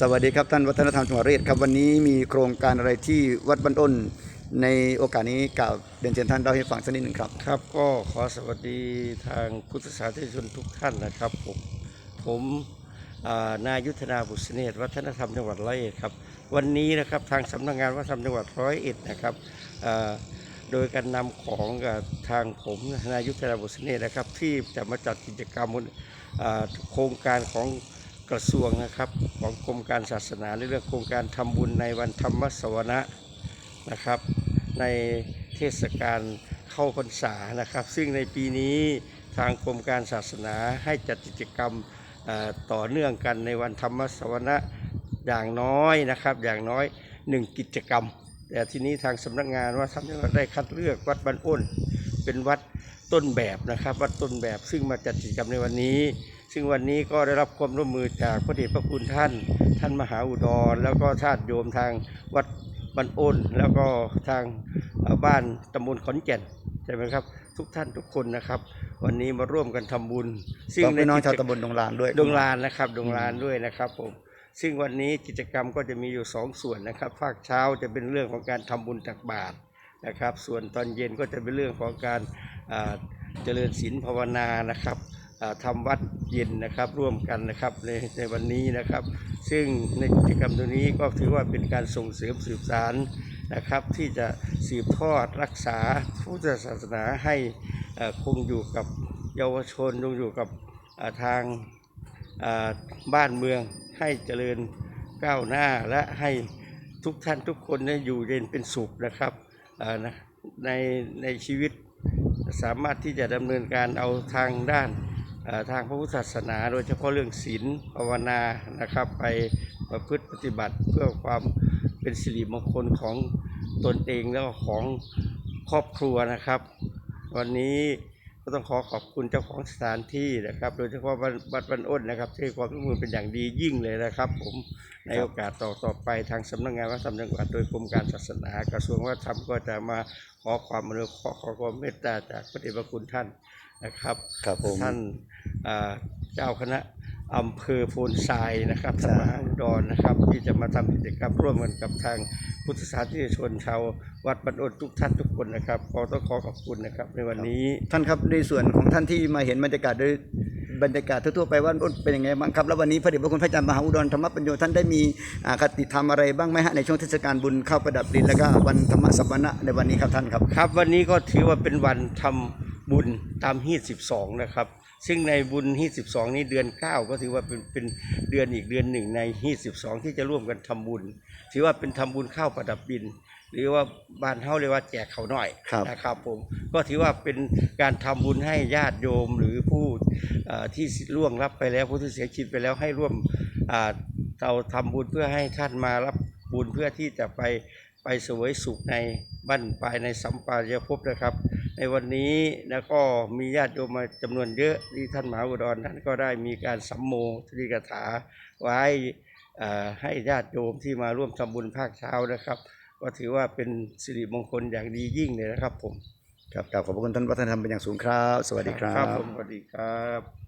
สวัสดีครับท่านวัฒนธรรมจังหวัดร้อยเอ็ดครับวันนี้มีโครงการอะไรที่วัดบ้านอ้นในโอกาสนี้กล่าวเรียนเชิญท่านเล่าให้ฟังสักนิดหนึ่งครับ ครับก็ขอสวัสดีทางพุทธศาสนิกชนทุกท่านนะครับ ผมผมนายยุทธนาบุษเนตรวัฒนธรรมจังหวัดร้อยเอ็ดครับวันนี้นะครับทางสำนักงานวัฒนธรรมจังหวัดร้อยเอ็ดนะครับโดยการนำของกับทางผมนายยุทธนาบุษเนตรนะครับ ที่จะมาจัดกิจกรรมโครงการของ กระทรวงนะครับ ของกรมการศาสนาในเรื่องโครงการทำบุญในวันธรรมสวนะนะครับ ในเทศกาลเข้าพรรษานะครับ ซึ่งในปีนี้ทางกรมการศาสนาให้จัดกิจกรรมต่อเนื่องกันในวันธรรมสวนะอย่างน้อยนะครับ อย่างน้อยหนึ่งกิจกรรม แต่ทีนี้ทางสำนักงานว่าทำจังหวัดได้คัดเลือกวัดบ้านอ้น เป็นวัดต้นแบบนะครับ วัดต้นแบบซึ่งมาจัดกิจกรรมในวันนี้ ซึ่งวันนี้ก็ได้รับความร่วมมือจากพระเดชพระคุณท่าน ท่านมหาอุดร แล้วก็ชาติโยมทางวัดบ้านอ้น แล้วก็ทางเอ่อบ้านตำบลขอนแก่นใช่ไหมครับ ทุกท่านทุกคนนะครับ วันนี้มาร่วมกันทำบุญต้องพี่น้องชาวกิจตำบลดงลานด้วยดงลานนะครับดงลานด้วยนะครับผมซึ่งวันนี้กิจกรรมก็จะมีอยู่สองส่วนนะครับ ภาคเช้าจะเป็นเรื่องของการทำบุญตักบาตรนะครับ ส่วนตอนเย็นก็จะเป็นเรื่องของการอ่าเจริญศีลภาวนานะครับอ่า ทำวัดเย็นนะครับร่วมกันนะครับในในวันนี้นะครับ ซึ่งในกิจกรรมตัวนี้ก็ถือว่าเป็นการส่งเสริมสืบสารนะครับ ที่จะสืบทอดรักษาพุทธศาสนาให้คงอยู่กับเยาวชนคงอยู่กับทางบ้านเมืองให้เจริญก้าวหน้าและให้ทุกท่านทุกคนเนี่ยอยู่เย็นเป็นสุขนะครับในในชีวิตสามารถที่จะดำเนินการเอาทางด้าน ทางพระพุทธศาสนา โดยเฉพาะเรื่องศีลภาวนานะครับไปประพฤติปฏิบัติเพื่อความเป็นสิริมงคลของตนเองแล้วของครอบครัวนะครับ วันนี้ก็ต้องขอขอบคุณเจ้าของสถานที่นะครับ โดยเฉพาะวัดวัดบันอ้นนะครับที่ให้ความร่วมมือเป็นอย่างดียิ่งเลยนะครับ ผมในโอกาสต่อต่อไปทางสำนักงานวัฒนธรรมจังหวัดโดยกรมการศาสนา กระทรวงวัฒนธรรมก็จะมาขอความอนุเคราะห์ขอความเมตตาจากพระเดชพระคุณท่าน นะครับครับผม ท่านอ่าเจ้าคณะอำเภอโพนทรายนะครับท่านมหาอุดรนะครับ ที่จะมาทำกิจกรรมร่วมกันกับทางพุทธศาสนิกชนชาววัดบันอ้นทุกท่านทุกคนนะครับขอต้องขอขอบคุณนะครับในวันนี้ ท่านครับในส่วนของท่านที่มาเห็นบรรยากาศโดยบรรยากาศทั่วๆไปว่าอ้นเป็นยังไงบ้างครับแล้ววันนี้พระเดชพระคุณพระอาจารย์มหาอุดรธรรมปัญโยท่านได้มีอ่าคติธรรมอะไรบ้างไหมฮะในช่วงเทศกาลบุญเข้าประดับดินแล้วก็วันธรรมสัปนะในวันนี้ครับท่านครับครับ วันนี้ก็ถือว่าเป็นวันทำ บุญตามฮีต12นะครับ ซึ่งในบุญฮีต12นี้เดือน9ก็ถือว่าเป็นเป็นเดือนอีกเดือนหนึ่งในฮีต12ที่จะร่วมกันทำบุญ ถือว่าเป็นทำบุญข้าวประดับดิน หรือว่าบ้านเฮาเรียกว่าแจกเขาวหน่อยครับนะครับผมก็ถือว่าเป็นการทำบุญให้ญาติโยมหรือผู้เอ่อที่ล่วงรับไปแล้วผู้ที่เสียชีวิตไปแล้วให้ร่วมอ่าเราทำบุญเพื่อให้ท่านมารับบุญเพื่อที่จะไปไปเสวยสุขในบ้านปลายในสัมปรายภพนะครับ ในวันนี้แล้วก็มีญาติโยมมาจำนวนเยอะที่ท่านมหาอุดรท่านก็ได้มีการสัมโมทรีกถาไว้เอ่อให้ญาติโยมที่มาร่วมทำบุญภาคเช้านะครับ ก็ถือว่าเป็นสิริมงคลอย่างดียิ่งเลยนะครับผมครับกราบขอบพระคุณท่านวัฒนธรรมเป็นอย่างสูงครับ สวัสดีครัครับบผมสวัสดีครับ